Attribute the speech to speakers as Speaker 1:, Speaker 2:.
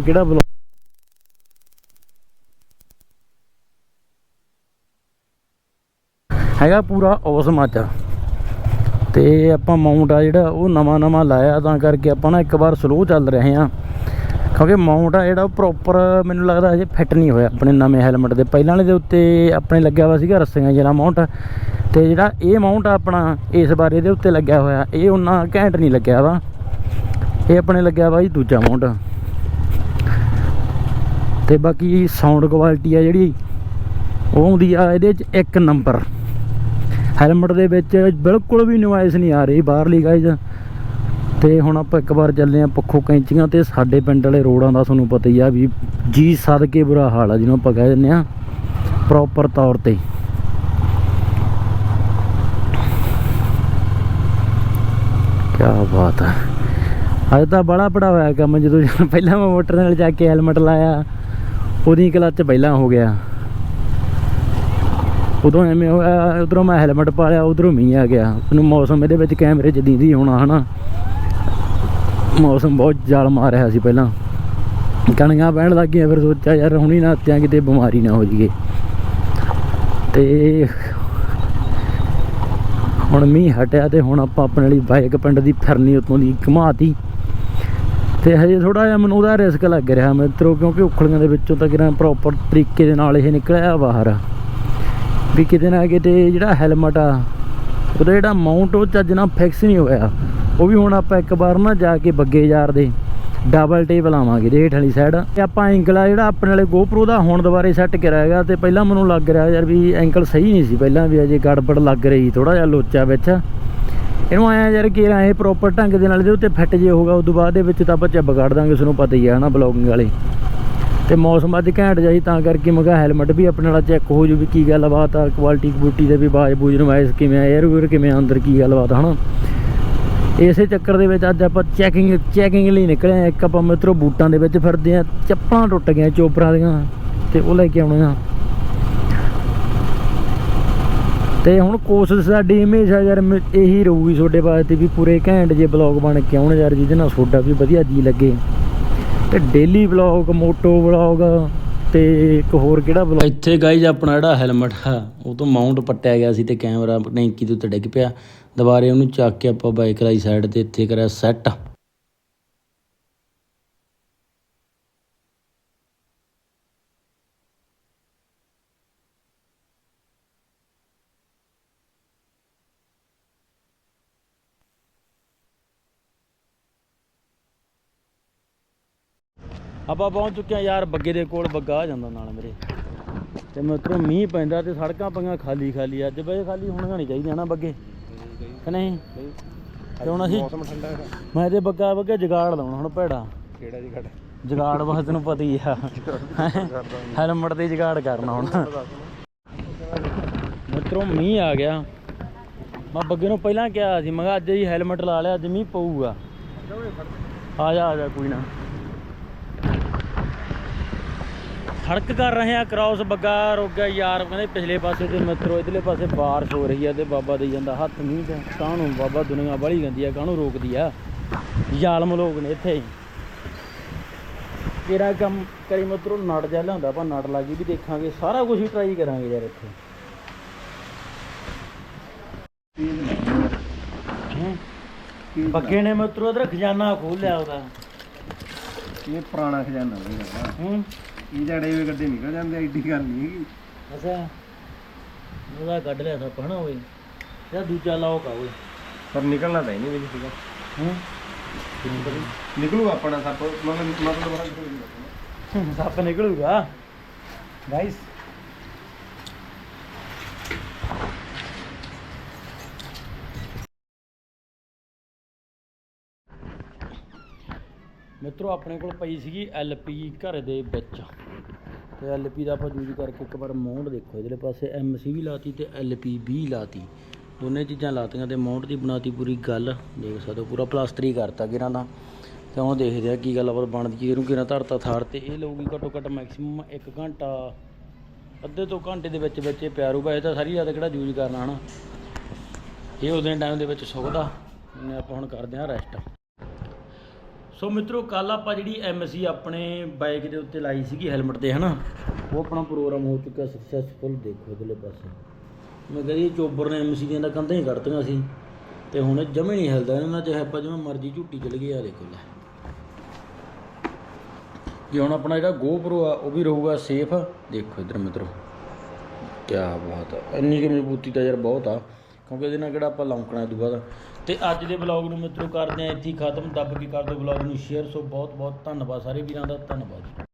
Speaker 1: ਕਿਹੜਾ ਬਲੌਗ? ਹੈਗਾ ਪੂਰਾ ਔਸਮ ਅੱਜ ਤੇ ਆਪਾਂ ਮਾਊਂਟ ਆ ਜਿਹੜਾ, ਉਹ ਨਵਾਂ ਨਵਾਂ ਲਾਇਆ, ਤਾਂ ਕਰਕੇ ਆਪਾਂ ਨਾ ਇੱਕ ਵਾਰ ਸਲੋ ਚੱਲ ਰਹੇ ਹਾਂ। ਕਿਉਂਕਿ ਮਾਊਂਟ ਆ ਜਿਹੜਾ ਉਹ ਪ੍ਰੋਪਰ ਮੈਨੂੰ ਲੱਗਦਾ ਹਜੇ ਫਿੱਟ ਨਹੀਂ ਹੋਇਆ ਆਪਣੇ ਨਵੇਂ ਹੈਲਮਟ ਦੇ। ਪਹਿਲਾਂ ਵਾਲੇ ਦੇ ਉੱਤੇ ਆਪਣੇ ਲੱਗਿਆ ਹੋਇਆ ਸੀਗਾ ਰੱਸੀਆਂ ਜਿਹੜਾ ਮਾਊਂਟ। ਤੇ ਜਿਹੜਾ ਇਹ ਮਾਊਂਟ ਆ ਆਪਣਾ, ਇਸ ਵਾਰ ਇਹਦੇ ਉੱਤੇ ਲੱਗਿਆ ਹੋਇਆ, ਇਹ ਉਹਨਾਂ ਘੈਂਟ ਨਹੀਂ ਲੱਗਿਆ ਵਾ। ਇਹ ਆਪਣੇ ਲੱਗਿਆ ਵਾ ਜੀ ਦੂਜਾ ਮਾਊਂਟ। ਤੇ ਬਾਕੀ ਸਾਊਂਡ ਕੁਆਲਿਟੀ ਆ ਜਿਹੜੀ, ਉਹ ਆਉਂਦੀ ਆ ਇਹਦੇ 'ਚ ਇੱਕ ਨੰਬਰ ਹੈਲਮਟ ਦੇ ਵਿੱਚ ਬਿਲਕੁਲ ਵੀ ਨੋਇਸ ਨਹੀਂ ਆ ਰਹੀ ਬਾਹਰਲੀ ਗਾਈਜ਼ ਤੇ ਹੁਣ ਆਪਾਂ ਇੱਕ ਵਾਰ ਚੱਲੇ ਆ ਪੱਖੋ ਕੈਂਚੀਆਂ ਤੇ ਸਾਡੇ ਪਿੰਡ ਵਾਲੇ ਰੋਡਾਂ ਦਾ ਤੁਹਾਨੂੰ ਪਤਾ ਹੀ ਆ ਵੀ ਜੀ ਸਦ ਕੇ ਬੁਰਾ ਹਾਲ ਆ ਜਿਹਨੂੰ ਆਪਾਂ ਕਹਿ ਦਿੰਦੇ ਆ ਪ੍ਰੋਪਰ ਤੌਰ ਤੇ। ਕੀ ਬਾਤ ਹੈ ਅੱਜ ਤਾਂ ਬੜਾ ਬੜਾ ਹੋਇਆ ਕੰਮ ਜਦੋਂ ਪਹਿਲਾਂ ਮੈਂ ਮੋਟਰ ਨਾਲ ਜਾ ਕੇ ਹੈਲਮਟ ਲਾਇਆ। ਉਹਦੀ ਕਲੱਚ ਪਹਿਲਾਂ ਹੋ ਗਿਆ। ਉਦੋਂ ਐਵੇਂ ਹੋਇਆ ਉਧਰੋਂ ਮੈਂ ਹੈਲਮਟ ਪਾ ਲਿਆ, ਉਧਰੋਂ ਮੀਂਹ ਆ ਗਿਆ। ਉਹਨੂੰ ਮੌਸਮ ਇਹਦੇ ਵਿੱਚ ਕੈਮਰੇ 'ਚ ਦੀਦੀ ਹੋਣਾ, ਹਨਾ? ਮੌਸਮ ਬਹੁਤ ਜਾਲ ਮਾਰ ਰਿਹਾ ਸੀ ਪਹਿਲਾਂ। ਕਣੀਆਂ ਪੈਣ ਲੱਗ ਗਈਆਂ ਫਿਰ ਸੋਚਿਆ ਯਾਰ ਹੁਣੀ ਨਾ ਹੱਤਿਆਂ ਕਿਤੇ ਬਿਮਾਰੀ ਨਾ ਹੋ ਜਾਈਏ। ਤੇ ਹੁਣ ਮੀਂਹ ਹਟਿਆ ਤੇ ਹੁਣ ਆਪਾਂ ਆਪਣੇ ਲਈ ਬਾਈਕ ਪਿੰਡ ਦੀ ਫਿਰਨੀ ਉਤੋਂ ਦੀ ਘਮਾਤੀ। ਤੇ ਹਜੇ ਥੋੜਾ ਜਿਹਾ ਮੈਨੂੰ ਉਹਦਾ ਰਿਸਕ ਲੱਗ ਰਿਹਾ ਮਿੱਤਰੋ ਕਿਉਂਕਿ ਉਖਲੀਆਂ ਦੇ ਵਿੱਚੋਂ ਤਾਂ ਕਿਰਾਂ ਪ੍ਰੋਪਰ ਤਰੀਕੇ ਦੇ ਨਾਲ ਇਹ ਨਿਕਲਿਆ ਬਾਹਰ। ਵੀ ਕਿਤੇ ਨਾ ਕਿਤੇ ਜਿਹੜਾ ਹੈਲਮਟ ਆ, ਉਹਦਾ ਜਿਹੜਾ ਮਾਊਂਟ ਉਹ ਚੱਜ ਨਾਲ ਫਿਕਸ ਨਹੀਂ ਹੋਇਆ। ਉਹ ਵੀ ਹੁਣ ਆਪਾਂ ਇੱਕ ਵਾਰ ਨਾ ਜਾ ਕੇ ਬੱਗੇ ਯਾਰ ਦੇ ਡਬਲ ਟੇਪ ਲਾਵਾਂਗੇ ਜੇਠ ਵਾਲੀ ਸਾਈਡ ਤੇ ਆਪਾਂ ਐਂਕਲ ਆ ਜਿਹੜਾ ਆਪਣੇ ਵਾਲੇ GoPro ਦਾ ਹੁਣ ਦੁਬਾਰੇ ਸੈੱਟ ਕਰਿਆ ਕਰਾਏਗਾ ਤੇ ਪਹਿਲਾਂ ਮੈਨੂੰ ਲੱਗ ਰਿਹਾ ਯਾਰ ਵੀ ਐਂਕਲ ਸਹੀ ਨਹੀਂ ਸੀ। ਪਹਿਲਾਂ ਵੀ ਅਜੇ ਗੜਬੜ ਲੱਗ ਰਹੀ ਥੋੜਾ ਜਿਹਾ ਲੋਚਾ ਵਿੱਚ। ਇਹਨੂੰ ਆਇਆ ਯਾਰ ਕਿ ਇਹ ਪ੍ਰੋਪਰ ਢੰਗ ਦੇ ਨਾਲ ਇਹਦੇ ਉੱਤੇ ਫਿੱਟ ਜੇ ਹੋਊਗਾ ਉਸ ਤੋਂ ਬਾਅਦ ਦੇ ਵਿੱਚ ਤਾਂ ਆਪਾਂ ਚੱਬ ਕੱਢ ਦਾਂਗੇ ਉਸ ਨੂੰ ਪਤਾ ਹੀ ਆ, ਹਨਾ ਬਲੌਗਿੰਗ ਵਾਲੇ। ਤੇ ਮੌਸਮ ਅੱਜ ਘੈਂਟ ਜਾਈ ਤਾਂ ਕਰਕੇ ਮੈਂ ਕਿਹਾ ਹੈਲਮਟ ਵੀ ਆਪਣੇ ਨਾਲ ਚੈੱਕ ਹੋ ਜੂ ਵੀ ਕੀ ਗੱਲਬਾਤ ਆ ਕੁਆਲਿਟੀ ਕਬੂਟੀ ਦੇ ਵੀ ਬਾਜ ਬੂਜ ਨਵਾਇਸ ਕਿਵੇਂ ਆ 에ਅਰ ਵੀਰ ਕਿਵੇਂ ਆ, ਅੰਦਰ ਕੀ ਗੱਲਬਾਤ ਹਨਾ। ਇਸੇ ਚੱਕਰ ਦੇ ਵਿੱਚ ਅੱਜ ਆਪਾਂ ਚੈਕਿੰਗ ਚੈਕਿੰਗ ਲਈ ਨਿਕਲੇ ਆ, ਇੱਕ ਆਪਾਂ ਮਿੱਤਰੋ ਬੂਟਾਂ ਦੇ ਵਿੱਚ ਫਿਰਦੇ ਆ, ਚੱਪਲਾਂ ਟੁੱਟ ਗਈਆਂ ਚੋਪਰਾਂ ਦੀਆਂ, ਤੇ ਉਹ ਲੈ ਕੇ ਆਉਣੇ ਆ। ਤੇ ਹੁਣ ਕੋਸ਼ਿਸ਼ ਸਾਡੀ ਹਮੇਸ਼ਾ ਯਾਰ, ਮ- ਇਹੀ ਰਹੂਗੀ ਤੁਹਾਡੇ ਵਾਸਤੇ ਵੀ ਪੂਰੇ ਘੈਂਟ ਜੇ ਬਲੌਗ ਬਣ ਕੇ ਆਉਣ ਯਾਰ, ਜਿਹਦੇ ਨਾਲ ਤੁਹਾਡਾ ਵੀ ਵਧੀਆ ਜੀ ਲੱਗੇ। ਤੇ ਡੇਲੀ ਵਲੌਗ ਮੋਟੋ ਵਲੌਗ ਤੇ ਇੱਕ ਹੋਰ ਕਿਹੜਾ ਵਲੌਗ ਇੱਥੇ ਗਾਈਜ਼ ਆਪਣਾ ਜਿਹੜਾ ਹੈਲਮਟ ਆ, ਉਹ ਤੋਂ ਮਾਊਂਟ ਪੱਟਿਆ ਗਿਆ ਸੀ ਤੇ ਕੈਮਰਾ ਨੈਂਕੀ ਤੋਂ ਉੱਤੇ ਡਿੱਗ ਪਿਆ। ਦੁਬਾਰੇ ਉਹਨੂੰ ਚੱਕ ਕੇ ਆਪਾਂ ਬਾਈਕ ਵਾਲੀ ਸਾਈਡ ਤੇ ਇੱਥੇ ਕਰਿਆ ਸੈੱਟ ਆਪਾਂ ਪਹੁੰਚ ਚੁੱਕੇ ਆ ਯਾਰ ਬੱਗੇ ਦੇ ਕੋਲ ਬੱਗਾ ਆ ਜਾਂਦਾ ਨਾਲ ਮੇਰੇ। ਤੇ ਮਿੱਤਰੋ ਮੀਂਹ ਪੈਂਦਾ ਤੇ ਸੜਕਾਂ ਪਈਆਂ ਖਾਲੀ ਖਾਲੀ ਅੱਜ ਬਈ ਖਾਲੀ ਹੋਣੀਆਂ ਨਹੀਂ ਚਾਹੀਦੀਆਂ ਨਾ ਬੱਗੇ। ਕਿ ਨਹੀਂ? ਤੇ ਹੁਣ ਅਸੀਂ
Speaker 2: ਮੌਸਮ ਠੰਡਾ ਹੈ
Speaker 1: ਮੈਂ ਤੇ ਬੱਗਾ ਬੱਗੇ ਜਗਾੜ ਲਾਉਣਾ ਹੁਣ ਭੈੜਾ।
Speaker 2: ਕਿਹੜਾ ਜੀ ਘਟ
Speaker 1: ਜਗਾੜ ਬਸ ਤੈਨੂੰ ਪਤਾ ਹੀ ਆ। ਹੈਲਮਟ ਤੇ ਜਗਾੜ ਕਰਨਾ ਹੁਣ। ਮਿੱਤਰੋ ਮੀਂਹ ਆ ਗਿਆ। ਮੈਂ ਬੱਗੇ ਨੂੰ ਪਹਿਲਾਂ ਕਿਹਾ ਸੀ ਮੈਂ ਕਿਹਾ ਅੱਜ ਹੀ ਹੈਲਮਟ ਲਾ ਲਿਆ ਅੱਜ ਮੀਂਹ ਪਊਗਾ। ਆ ਜਾ ਆ ਜਾ ਕੋਈ ਨਾ। ਸੜਕ ਕਰ ਰਹੇ ਆ ਕ੍ਰਾਸ ਬੱਗਾ ਰੁਕ ਗਿਆ ਯਾਰ ਕਹਿੰਦੇ ਪਿਛਲੇ ਪਾਸੇ ਤੇ ਮਿੱਤਰੋ ਇਧਰਲੇ ਪਾਸੇ ਬਾਰਿਸ਼ ਹੋ ਰਹੀ ਆ ਤੇ ਬਾਬਾ ਦੇਈ ਜਾਂਦਾ ਹੱਥ ਮੀਂਹ ਤੇ ਕਾਹਨੂੰ ਬਾਬਾ ਦੁਨੀਆ ਬੜੀ ਗੰਦੀ ਆ ਕਾਹਨੂੰ ਰੋਕਦੀ ਆ? ਜ਼ਾਲਮ ਲੋਕ ਨੇ ਇੱਥੇ ਹੀ। ਤੇਰਾ ਕੰਮ ਕਰੀ ਮਿੱਤਰੋ ਨੜ ਜਾ ਲਿਆਉਂਦਾ ਆਪਾਂ ਨੜ ਲਾਗੀ ਵੀ ਦੇਖਾਂਗੇ ਸਾਰਾ ਕੁਝ ਹੀ ਟਰਾਈ ਕਰਾਂਗੇ ਯਾਰ ਇੱਥੇ। ਹੈਂ? ਬੱਗੇ ਨੇ ਮਿੱਤਰੋ ਇਧਰ ਖਜ਼ਾਨਾ ਖੋਲ ਲਿਆ ਉਹਦਾ।
Speaker 2: ਇਹ ਪੁਰਾਣਾ ਖਜ਼ਾਨਾ ਨਹੀਂ ਹੈਗਾ।
Speaker 1: ਹੂੰ।
Speaker 2: ਇਹ ਜੜੇ ਵੀ ਗੱਡੇ ਨਿਕਲ ਜਾਂਦੇ ਐਡੀ ਗੱਲ ਨਹੀਂ ਹੈਗੀ।
Speaker 1: ਅੱਛਾ। ਉਹਦਾ ਕੱਢ ਲਿਆ ਸੱਪ ਹਨਾ ਓਏ। ਜਾਂ ਦੂਜਾ ਲੌਕ ਆ ਓਏ।
Speaker 2: ਪਰ ਨਿਕਲਣਾ ਤਾਂ ਹੀ ਨਹੀਂ ਵੀ ਸੀਗਾ
Speaker 1: ਹੂੰ।
Speaker 2: ਨਿਕਲੂ ਆਪਣਾ ਸੱਪ। ਮਤਲਬ ਮਤਲਬ
Speaker 1: ਸੱਪ ਨਿਕਲੂਗਾ। ਗਾਇਸ ਮਿੱਤਰੋ, ਆਪਣੇ ਕੋਲ ਪਈ ਸੀਗੀ ਐਲਪੀ ਘਰ ਦੇ ਵਿੱਚ। ਤੇ ਐਲਪੀ ਦਾ ਆਪਾਂ ਯੂਜ਼ ਕਰਕੇ ਇੱਕ ਵਾਰ ਮਾਊਂਟ ਦੇਖੋ। ਇਹਦੇ ਪਾਸੇ ਐਮਸੀ ਵੀ ਲਾਤੀ ਤੇ ਐਲਪੀ ਵੀ ਲਾਤੀ। ਦੋਨੇ ਚੀਜ਼ਾਂ ਲਾਤੀਆਂ ਤੇ ਮਾਊਂਟ ਦੀ ਬਣਾਤੀ ਪੂਰੀ ਗੱਲ। ਦੇਖ ਸਕਦੇ ਹੋ, ਪੂਰਾ ਪਲਾਸਟਰ ਹੀ ਕਰਤਾ ਗਿਰਾਂ ਦਾ। ਤੇ ਹੁਣ ਦੇਖਦੇ ਆ ਕੀ ਗੱਲ ਗੱਲਬਾਤ ਬਣਦੀ ਇਹਨੂੰ ਕਿਹਨਾਂ ਧਰਤਾ ਥਾਰ ਤੇ ਇਹ ਲਊਗੀ ਘੱਟੋ ਘੱਟ ਮੈਕਸਿਮਮ 1 ਘੰਟਾ। ਅੱਧੇ ਤੋਂ ਘੰਟੇ ਦੇ ਵਿੱਚ ਵਿੱਚ ਇਹ ਪਿਆ ਰਹੂਗਾ ਇਹ ਤਾਂ ਸਾਰੀ ਰਾਤ ਕਿਹੜਾ ਯੂਜ਼ ਕਰਨਾ, ਹਨਾ? ਇਹ ਉਹਦੇ ਟਾਈਮ ਦੇ ਵਿੱਚ ਸੁੱਕਦਾ। ਆਪਾਂ ਹੁਣ ਕਰਦੇ ਹਾਂ ਰੈਸਟ ਸੋ ਮਿੱਤਰੋ ਕੱਲ ਆਪਾਂ ਜਿਹੜੀ ਐਮਸੀ ਆਪਣੇ ਬਾਈਕ ਦੇ ਉੱਤੇ ਲਾਈ ਸੀਗੀ ਹੈਲਮਟ ਤੇ, ਹਨਾ? ਉਹ ਆਪਣਾ ਪ੍ਰੋਗਰਾਮ ਹੋ ਚੁੱਕਾ ਸਕਸੈਸਫੁਲ ਦੇਖੋ ਇਧਰਲੇ ਪਾਸੇ। ਮੈਂ ਕਹਿੰਦੀ ਚੋਬਰ ਨੇ ਐਮਸੀ ਦੀਆਂ ਤਾਂ ਕੰਧਾਂ ਹੀ ਕੱਢਤੀਆਂ ਸੀ। ਤੇ ਹੁਣ ਜਮੇ ਨਹੀਂ ਹਿਲਦਾ ਇਹਨਾਂ ਨਾਲ ਚਾਹੇ ਆਪਾਂ ਜਿਵੇਂ ਮਰਜ਼ੀ ਝੂਟੀ ਚਲ ਗਈ ਆ ਦੇਖੋ ਲੈ। ਜੇ ਹੁਣ ਆਪਣਾ ਜਿਹੜਾ GoPro ਆ, ਉਹ ਵੀ ਰਹੂਗਾ ਸੇਫ ਦੇਖੋ ਇਧਰ ਮਿੱਤਰੋ। ਕੀ ਬਾਤ ਹੈ ਇੰਨੀ ਕਿ ਮਜ਼ਬੂਤੀ ਤਾਂ ਯਾਰ ਬਹੁਤ ਆ। ਕਿਉਂਕਿ ਇਹਦੇ ਨਾਲ ਕਿਹੜਾ ਆਪਾਂ ਲੌਂਕਣਾ ਦੂਆ ਦਾ। ਤੇ ਅੱਜ ਦੇ ਵਲੌਗ ਨੂੰ ਮਿੱਤਰੋ ਕਰਦੇ ਆ ਇੱਥੇ ਹੀ ਖਤਮ। ਦੱਬ ਕੇ ਕਰ ਦਿਓ ਵਲੌਗ ਨੂੰ ਸ਼ੇਅਰ ਸੋ ਬਹੁਤ ਬਹੁਤ ਧੰਨਵਾਦ ਸਾਰੇ ਵੀਰਾਂ ਦਾ। ਧੰਨਵਾਦ